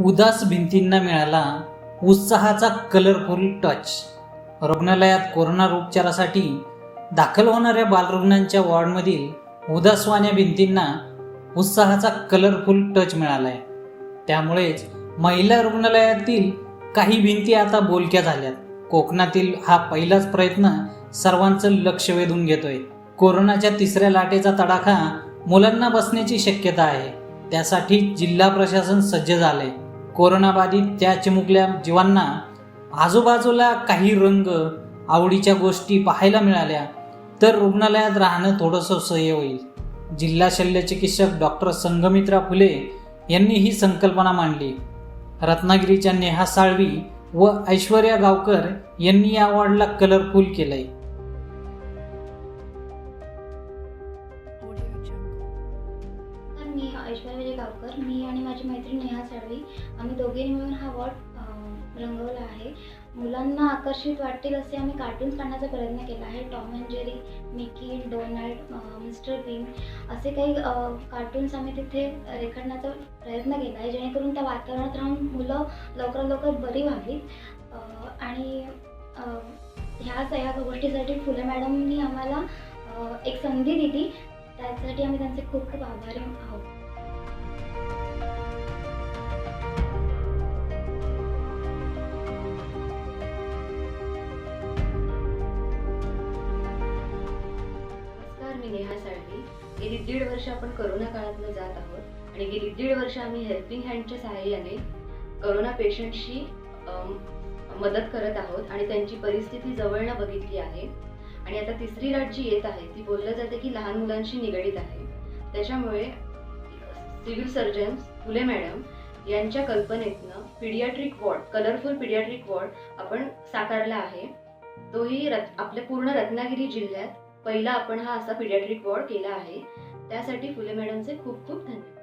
उदास भिंतींना मिळाला उत्साहाचा कलरफुल टच रुग्णालयात कोरोना उपचारासाठी दाखल होणाऱ्या बालरुग्णांच्या वॉर्डमधील उदासवाण्या भिंतींना उत्साहाचा कलरफुल टच मिळालाय. त्यामुळेच महिला रुग्णालयातील काही भिंती आता बोलक्या झाल्यात. कोकणातील हा पहिलाच प्रयत्न सर्वांचं लक्ष वेधून घेतोय. कोरोनाच्या तिसऱ्या लाटेचा तडाखा मुलांना बसण्याची शक्यता आहे. त्यासाठी जिल्हा प्रशासन सज्ज झालंय. कोरोनाबाधित त्या चिमुकल्या जीवांना आजूबाजूला काही रंग आवडीच्या गोष्टी पाहायला मिळाल्या तर रुग्णालयात राहणं थोडंसं सह्य होईल. जिल्हा शल्यचिकित्सक डॉक्टर संघमित्रा फुले यांनी ही संकल्पना मांडली. रत्नागिरीच्या नेहा साळवी व ऐश्वर्या गावकर यांनी या वॉर्डला कलरफुल केलंय. ऐश्वर्या विजय गावकर मी आणि माझी मैत्रीण नेहा साळवी आम्ही दोघेही मिळून हा वॉर्ड रंगवला आहे. मुलांना आकर्षित वाटतील असे आम्ही कार्टून्स काढण्याचा प्रयत्न केला आहे. Tom and Jerry Mickey Donald mister Bean असे काही कार्टून्स आम्ही तिथे रेखाटण्याचा प्रयत्न केला आहे. जेणेकरून त्या वातावरणात राहून मुलं लवकरात लवकर बरी व्हावीत. आणि ह्याच ह्या गोष्टीसाठी फुले मॅडमनी आम्हाला एक संधी दिली. त्यासाठी आम्ही त्यांचे खूप खूप आभारी आहोत. करण्यासाठी गेली दीड वर्ष आपण करोना काळातनं जात आहोत. आणि गेली दीड वर्ष आम्ही हेल्पिंग हँडच्या सहाय्याने करोना पेशंटशी मदत करत आहोत आणि त्यांची परिस्थिती जवळनं बघितली आहे. आणि आता तिसरी लाट जी येत आहे ती बोललं जाते की लहान मुलांशी निगडीत आहे. त्याच्यामुळे सिव्हिल सर्जन फुले मॅडम यांच्या कल्पनेतनं paediatric ward colourful paediatric ward आपण साकारला आहे. तोही रत आपल्या पूर्ण रत्नागिरी जिल्ह्यात पहिला आपण हा असा पिडियाट्रिक वॉर्ड केला आहे. त्यासाठी फुले मॅडमचे खूप खूप धन्यवाद.